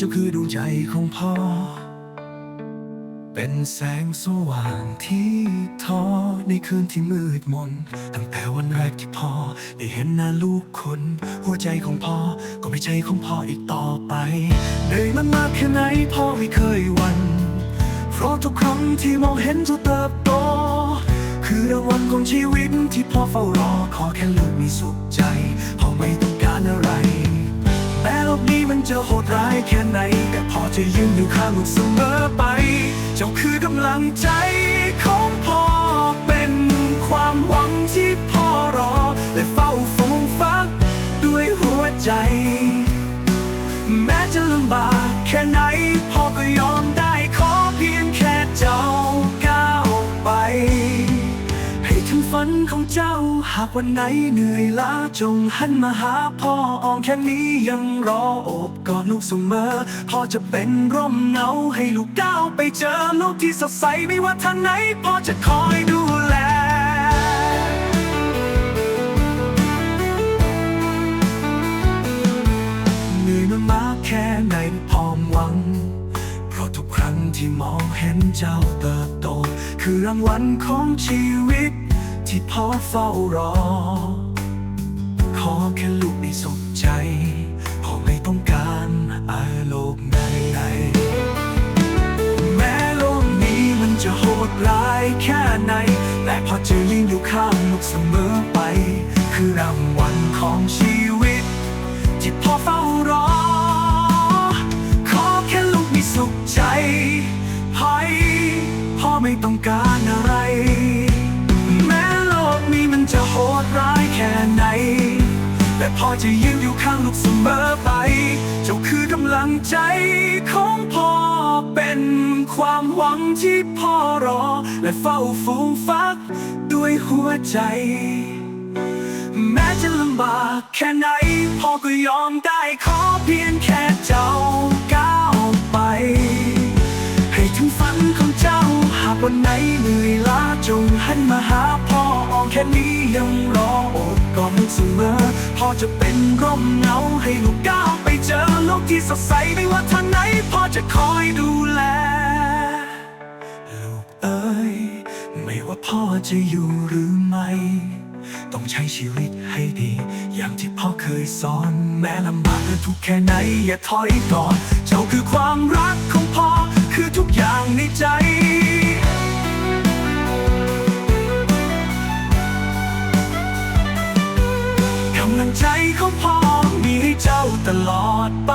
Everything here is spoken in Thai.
จ้าคือดวงใจของพ่อ เป็นแสงสว่างที่ทอในคืนที่มืดมน ตั้งแต่วันแรกที่พ่อ ได้เห็นหน้าลูกคน หัวใจของพ่อก็ไม่ใช่ของพ่ออีกต่อไปเหนื่อยมันมากแค่ไหนพ่อไม่เคยวันเพราะทุกครั้งที่มองเห็นเจ้าเติบโต คือรางวัลของชีวิตที่พ่อเฝ้ารอขอแค่ลูกมีสุขใจพ่อไม่ต้องการอะไร มันจะโหดร้ายแค่ไหน แต่พอจะยืนอยู่ข้างลูกเสมอไป เจ้าคือกำลังใจของพ่อ เป็นความหวังที่พ่อรอ และเฝ้าฟูงฟักด้วยหัวใจ แม้จะลำบากแค่ไหนพ่อก็ยอมได้ เจ้า หากวันไหนเหนื่อยล้าจงหันมาหาพ่ออ้อมแค่นี้ยังรอโอบกอดลูกเสมอพ่อจะเป็นร่มเงาให้ลูกก้าวไปเจอโลกที่สดใสไม่ว่าทางไหนพ่อจะคอยดูแลเหนื่อยมันมากแค่ไหนพร้อมหวัง เพราะทุกครั้งที่มองเห็นเจ้าเติบโต คือรางวัลของชีวิต พอเฝ้ารอ ขอแค่ลูกได้สุขใจพ่อไม่ต้องการอะไรโลกไหนแม้โลกนี้มันจะโหดร้ายแค่ไหน แต่พ่อจะยืนอยู่ข้างลูกเสมอไป คือรางวัลของชีวิต ที่พอเฝ้ารอ ขอแค่ลูกมีสุขใจให้พ่อไม่ต้องการอะไร จะโหดร้ายแค่ไหน แต่พ่อจะยืนอยู่ข้างลูกเสมอไป เจ้าคือกำลังใจของพ่อ เป็นความหวังที่พ่อรอ และเฝ้าฟูมฟักด้วยหัวใจ แม้จะลำบากแค่ไหน พ่อก็ยอมได้ขอเพียงแค่เจ้าก้าวไป วันไหนเหนื่อยล้าจงหันมาหาพ่อออมแค่นี้ยังรอโอบกอดลูกเสมอพ่อจะเป็นร่มเงาให้ลูกก้าวไปเจอโลกที่สดใสไม่ว่าทางไหนพ่อจะคอยดูแล ลูกเอ้ยไม่ว่าพ่อจะอยู่หรือไม่ ต้องใช้ชีวิตให้ดี อย่างที่พ่อเคยสอน แม้ลำบากหรือทุกแค่ไหนอย่าถอยก่อน เจ้าคือความรักของพ่อ คือทุกอย่างในใจ พ่อมีให้เจ้าตลอดไป